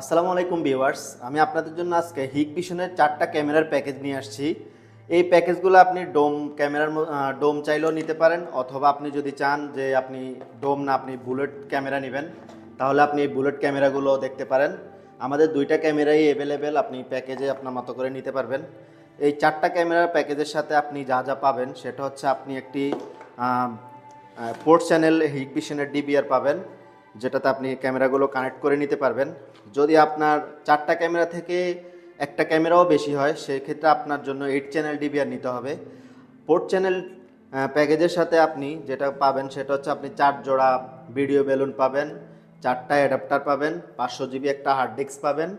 আসসালামু আলাইকুম ভিউয়ার্স, আমি আপনাদের জন্য আজকে হিক ভিশনের চারটা ক্যামেরার প্যাকেজ নিয়ে আসছি। এই প্যাকেজগুলো আপনি ডোম ক্যামেরার ডোম চাইলেও নিতে পারেন, অথবা আপনি যদি চান যে আপনি ডোম না, আপনি বুলেট ক্যামেরা নেবেন, তাহলে আপনি এই বুলেট ক্যামেরাগুলো দেখতে পারেন। আমাদের দুইটা ক্যামেরাই অ্যাভেলেবেল আপনি প্যাকেজে আপনার মতো করে নিতে পারবেন। এই চারটা ক্যামেরার প্যাকেজের সাথে আপনি যা যা পাবেন, সেটা হচ্ছে আপনি একটি পোর্ট চ্যানেল হিক ভিশনের ডিবিআর পাবেন। যেটাতে আপনি ক্যামেরাগুলো কানেক্ট করে নিতে পারবেন। যদি আপনার চারটা ক্যামেরা থেকে একটা ক্যামেরাও বেশি হয়, সেক্ষেত্রে আপনার জন্য এইট চ্যানেল ডিবিআর নিতে হবে। পোর্ট চ্যানেল প্যাকেজের সাথে আপনি যেটা পাবেন সেটা হচ্ছে আপনি চার জোড়া ভিডিও বেলুন পাবেন, চারটা অ্যাডাপ্টার পাবেন, পাঁচশো জিবি একটা হার্ড ডিস্ক পাবেন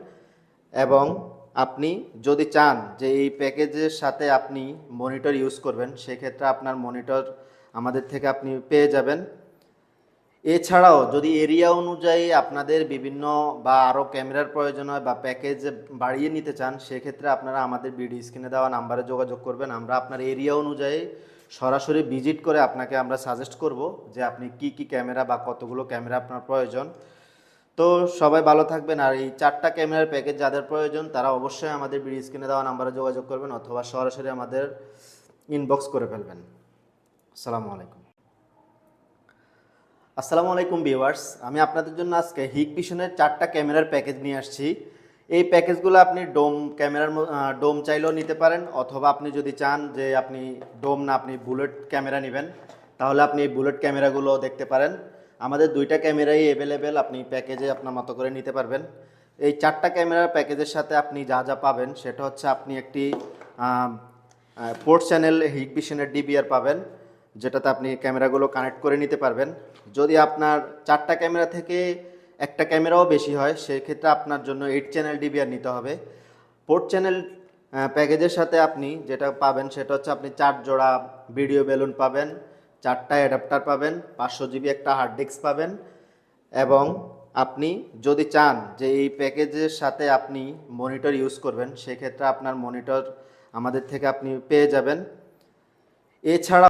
এবং আপনি যদি চান যে এই প্যাকেজের সাথে আপনি মনিটর ইউজ করবেন, সেক্ষেত্রে আপনার মনিটর আমাদের থেকে আপনি পেয়ে যাবেন। এছাড়াও যদি এরিয়া অনুযায়ী আপনাদের বিভিন্ন বা আরও ক্যামেরার প্রয়োজন হয় বা প্যাকেজ বাড়িয়ে নিতে চান, সেক্ষেত্রে আপনারা আমাদের বিডি স্ক্রিনে দেওয়া নাম্বারে যোগাযোগ করবেন। আমরা আপনার এরিয়া অনুযায়ী সরাসরি ভিজিট করে আপনাকে আমরা সাজেস্ট করব যে আপনি কি কি ক্যামেরা বা কতগুলো ক্যামেরা আপনার প্রয়োজন। তো সবাই ভালো থাকবেন। আর এই চারটা ক্যামেরার প্যাকেজ যাদের প্রয়োজন, তারা অবশ্যই আমাদের বিডি স্ক্রিনে দেওয়া নাম্বারে যোগাযোগ করবেন অথবা সরাসরি আমাদের ইনবক্স করে ফেলবেন। আসসালামু আলাইকুম। আসসালামু আলাইকুম ভিউয়ার্স, আমি আপনাদের জন্য আজকে হিক ভিশনের চারটা ক্যামেরার প্যাকেজ নিয়ে আসছি। এই প্যাকেজগুলো আপনি ডোম ক্যামেরার ডোম চাইলেও নিতে পারেন, অথবা আপনি যদি চান যে আপনি ডোম না, আপনি বুলেট ক্যামেরা নেবেন, তাহলে আপনি এই বুলেট ক্যামেরাগুলো দেখতে পারেন। আমাদের দুইটা ক্যামেরাই অ্যাভেলেবেল আপনি প্যাকেজে আপনার মতো করে নিতে পারবেন। এই চারটা ক্যামেরার প্যাকেজের সাথে আপনি যা যা পাবেন, সেটা হচ্ছে আপনি একটি পোর্ট চ্যানেল হিক ভিশনের ডিবিআর পাবেন। যেটাতে আপনি ক্যামেরাগুলো কানেক্ট করে নিতে পারবেন। যদি আপনার চারটা ক্যামেরা থেকে একটা ক্যামেরাও বেশি হয়, সেক্ষেত্রে আপনার জন্য এইট চ্যানেল ডিবিআর নিতে হবে। পোর্ট চ্যানেল প্যাকেজের সাথে আপনি যেটা পাবেন সেটা হচ্ছে আপনি চার জোড়া ভিডিও বেলুন পাবেন, চারটা অ্যাডাপ্টার পাবেন, পাঁচশো জিবি একটা হার্ড ডিস্ক পাবেন এবং আপনি যদি চান যে এই প্যাকেজের সাথে আপনি মনিটর ইউজ করবেন, সেক্ষেত্রে আপনার মনিটর আমাদের থেকে আপনি পেয়ে যাবেন। এছাড়া